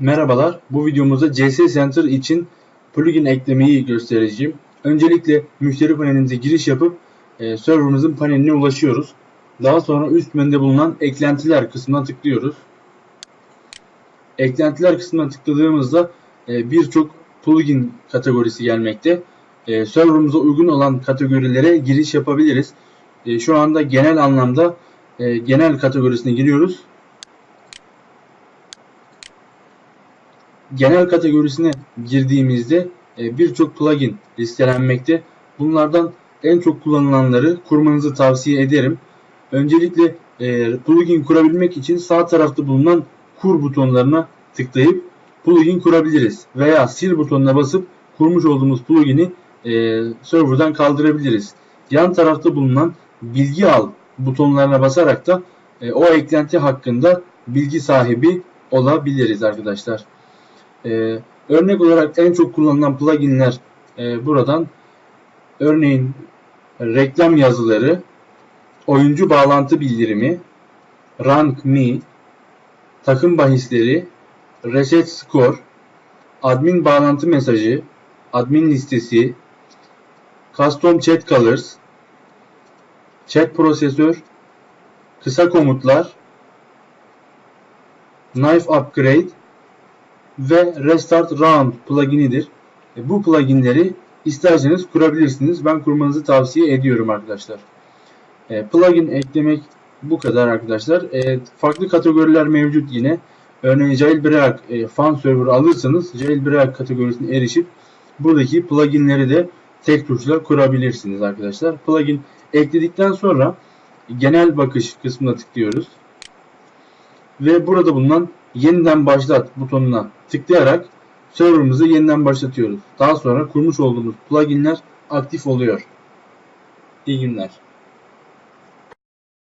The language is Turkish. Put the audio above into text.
Merhabalar, bu videomuzda CS Center için plugin eklemeyi göstereceğim. Öncelikle müşteri panelimize giriş yapıp e, serverımızın paneline ulaşıyoruz. Daha sonra üst menüde bulunan eklentiler kısmına tıklıyoruz. Eklentiler kısmına tıkladığımızda e, birçok plugin kategorisi gelmekte. E, serverımıza uygun olan kategorilere giriş yapabiliriz. E, şu anda genel anlamda e, genel kategorisine giriyoruz. Genel kategorisine girdiğimizde e, birçok plugin listelenmekte. Bunlardan en çok kullanılanları kurmanızı tavsiye ederim. Öncelikle e, plugin kurabilmek için sağ tarafta bulunan kur butonlarına tıklayıp plugin kurabiliriz. Veya sil butonuna basıp kurmuş olduğumuz plugini e, serverdan kaldırabiliriz. Yan tarafta bulunan bilgi al butonlarına basarak da o eklenti hakkında bilgi sahibi olabiliriz arkadaşlar. Ee, örnek olarak en çok kullanılan pluginler e, buradan örneğin reklam yazıları, oyuncu bağlantı bildirimi, Rank Me, takım bahisleri, Reset Score, admin bağlantı mesajı, admin listesi, Custom Chat Colors, Chat prosesör, kısa komutlar, Knife Upgrade, ve Restart Round pluginidir. E, bu pluginleri isterseniz kurabilirsiniz. Ben kurmanızı tavsiye ediyorum arkadaşlar. E, plugin eklemek bu kadar arkadaşlar. E, farklı kategoriler mevcut yine. Örneğin Jailbreak fan server alırsanız Jailbreak kategorisine erişip buradaki pluginleri de tek tuşla kurabilirsiniz arkadaşlar. Plugin ekledikten sonra genel bakış kısmına tıklıyoruz. Ve burada bulunan yeniden başlat butonuna tıklayarak serverımızı yeniden başlatıyoruz. Daha sonra kurmuş olduğumuz pluginler aktif oluyor. İyi günler.